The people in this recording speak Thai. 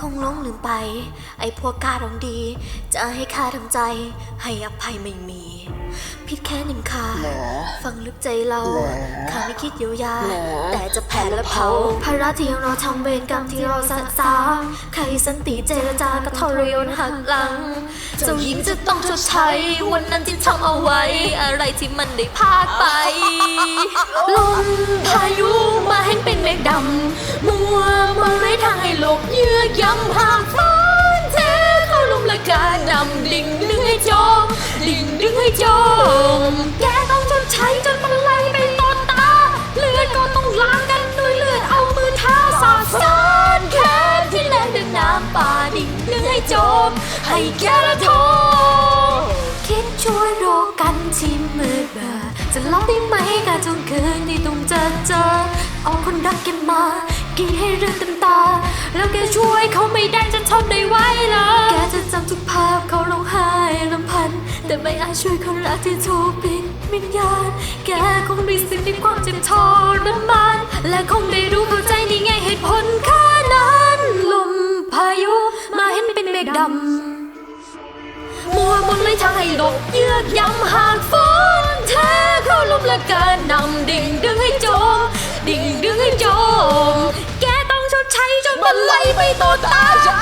คงหลงลืมไป ไอ้พวกกาดองดี จะให้ข้าทำใจ ให้อภัยไม่มี ผิดแค่หนึ่งค่ะเหรอฟังลึกใจเราเหรอข้าไม่คิดเยียวยาเหรอแต่จะแผ่และเผาภาระที่ยังเราทำเวรกรรมที่เราสะสางใครสันติเจรจาก็ทรยศหักหลัง เจ้าหญิงจะต้องชดใช้ วันนั้นที่ทำเอาไว้ อะไรที่มันได้พลาดไปลมพายุมาเห็นเป็น กยำห่างฟ้นเทเข้าลุมละการนำดิ่งดึงให้จม ดิ่งดึงให้จม แกต้องชดใช้จนมันไหลไปตอนตา เลือดก็ต้องล้างกันด้วยเลือดเอามือเท้าสาดสานแค่ที่แรงดึงน้ำป่าดิ่งดึงให้จม ให้แกละทษคิดช่วยโรคกันที่มืดเบอจะล่าได้ไหมการจงคืนที่ต้องเจอเจอ เอาคนรักแกมา กินให้เรื่องเต็มตา แล้วแกช่วยเขาไม่ได้จะทนได้ไหวเหรอแกจะจำทุกภาพเขาร้องไห้ลำพัน แต่ไม่อาจช่วยคนรักที่ถูกปิดวิญญาณแกคงได้สิ้นในความเจ็บทรมานและคงได้รู้เข้าใจในี่ไงเหตุผลแค่นั้นลมพายุมาเห็นเป็นเมฆดำมัวมนเลยทางให้หลบเยือกย้ำหากฝน จมแก